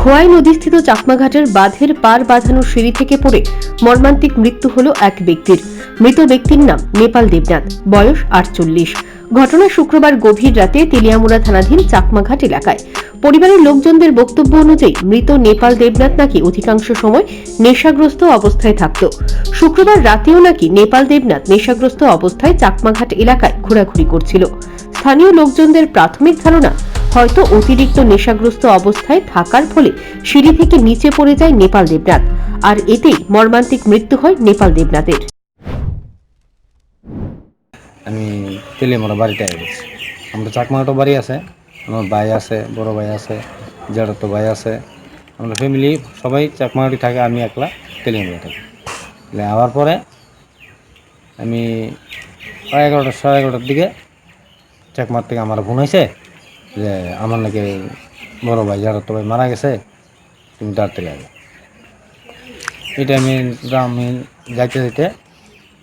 খোয়াই নদীস্থিত চাকমাঘাটের বাঁধের পার বাঁধানো সিঁড়ি থেকে পড়ে মর্মান্তিক মৃত্যু হল এক ব্যক্তির। মৃত ব্যক্তির নাম নেপাল দেবনাথ, বয়স আটচল্লিশ। ঘটনা শুক্রবার গভীর রাতে তেলিয়ামুড়া থানাধীন চাকমাঘাট এলাকায়। পরিবারের লোকজনদের বক্তব্য অনুযায়ী মৃত নেপাল দেবনাথ নাকি অধিকাংশ সময় নেশাগ্রস্ত অবস্থায় থাকত। শুক্রবার রাতেও নাকি নেপাল দেবনাথ নেশাগ্রস্ত অবস্থায় চাকমাঘাট এলাকায় ঘোরাঘুরি করছিল। স্থানীয় লোকজনদের প্রাথমিক ধারণা হয়তো অতিরিক্ত নেশাগ্রস্ত অবস্থায় থাকার ফলে সিঁড়ি থেকে নিচে পড়ে যায় নেপাল দেবনাথ। আর এতেই মর্মান্তিক মৃত্যু হয় নেপাল দেবনাথের। আমি তেলিয়ামরা বাড়িতে গেছি আমরা চাকমাটো বাড়ি আছে, আমার ভাই আছে, বড় ভাই আছে, জেঠতো ভাই আছে। আমরা ফ্যামিলি সবাই চাকমাটি থাকে, আমি একলা তেলিয়ামরা থাকি। তাহলে আবার পরে আমি এগারোটা, সাড়ে এগারোটার দিকে চাকমার থেকে আমার ফোন হয়েছে যে আমার নাকি বড় ভাই জেঠতো ভাই মারা গেছে তুমি তাড়াতাড়ি আগে। এটা আমি আমি যাইতে যাইতে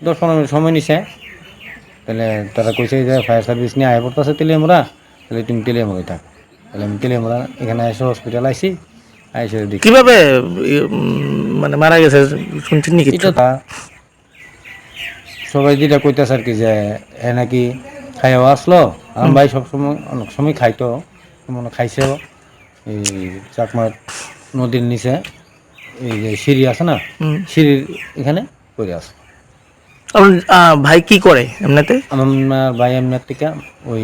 দশ পনেরো মিনিট সময় নিছে। তাহলে তারা কইছে যে ফায়ার সার্ভিস নিয়ে আয় পড়তেছে তেলিয়ামরা তাহলে তুমি তেলিয়ামরাই থাক। তাহলে আমি তেলিয়ামরা এখানে এসে হসপিটাল আইসি আইসে দেখি। কীভাবে উম, মানে মারা গেছে শুনছেন নি কিছু এটা তা সবাই যেটা কইতেছে আর কি যে এ নাকি খাইও আসলো। আমার ভাই সবসময় অনেক সময় খাইতো মনে খাইছেও এই চাকমার নদীর নিচে এই যে সিঁড়ি আছে না সিঁড়ির এখানে পড়ে আছে। ভাই কি করে এমনিতে? আমার ভাই এমনি থেকে ওই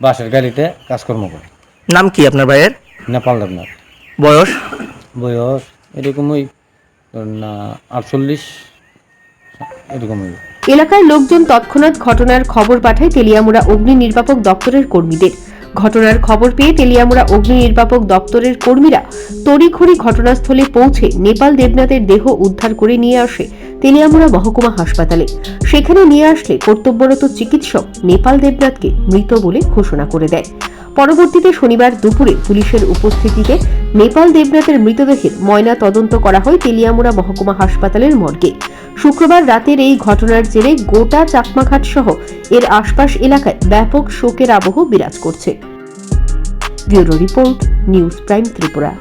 বাসের গাড়িতে কাজকর্ম করে। নাম কি আপনার ভাইয়ের? নেপাল দেবনাথ। বয়স? বয়স এরকম ওই না আটচল্লিশ এরকম এলাকার লোকজন তৎক্ষণাৎ ঘটনার খবর পাঠায় তেলিয়ামুড়া অগ্নি নির্বাপক দপ্তরের কর্মীদের। ঘটনার খবর পেয়ে তেলিয়ামুড়া অগ্নি নির্বাপক দপ্তরের কর্মীরা তড়িঘড়ি ঘটনাস্থলে পৌঁছে নেপাল দেবনাথের দেহ উদ্ধার করে নিয়ে আসে তেলিয়ামুড়া মহকুমা হাসপাতালে। সেখানে নিয়ে আসলে কর্তব্যরত চিকিৎসক নেপাল দেবনাথকে মৃত বলে ঘোষণা করে দেয়। পরবর্তীতে শনিবার দুপুরে পুলিশের উপস্থিতিতে নেপাল দেবনাথের মৃতদেহের ময়না তদন্ত করা হয় তেলিয়ামুড়া মহকুমা হাসপাতালের মর্গে। শুক্রবার রাতের এই ঘটনার জেরে গোটা চাকমাঘাট সহ এর আশপাশ এলাকায় ব্যাপক শোকের আবহ বিরাজ করছে। Bureau report, news prime Tripura.